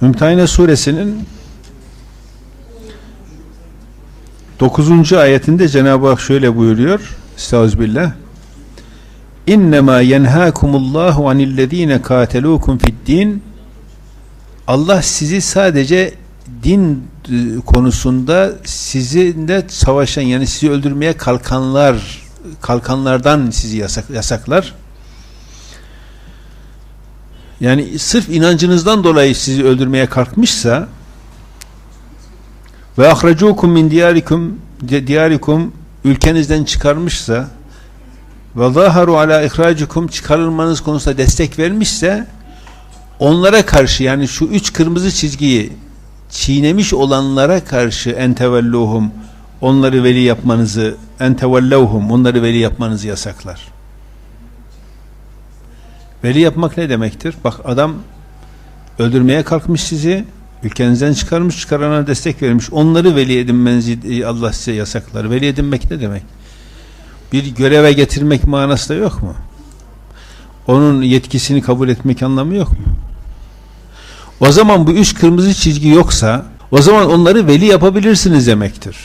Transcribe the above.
Mümtehine suresinin 9. ayetinde Cenab-ı Hak şöyle buyuruyor. Estağfirullah. İnnemâ yenhâkumullahu anillezîne kâtelûkum fid-din Allah sizi sadece din e, konusunda sizinle savaşan yani sizi öldürmeye kalkanlar kalkanlardan sizi yasak, yasaklar. Yani sırf inancınızdan dolayı sizi öldürmeye kalkmışsa ve ahracukum min diyarikum diyarikum ülkenizden çıkarmışsa ve zaharu ala ihracikum çıkarılmanız konusunda destek vermişse onlara karşı yani şu üç kırmızı çizgiyi çiğnemiş olanlara karşı entevelluhum onları veli yapmanızı entevellevhum onları veli yapmanızı yasaklar. Veli yapmak ne demektir? Bak adam öldürmeye kalkmış sizi ülkenizden çıkarmış çıkarana destek vermiş onları veli edinmenizi Allah size yasaklar. Veli edinmek ne demek? Bir göreve getirmek manası da yok mu? Onun yetkisini kabul etmek anlamı yok mu? O zaman bu üç kırmızı çizgi yoksa o zaman onları veli yapabilirsiniz demektir.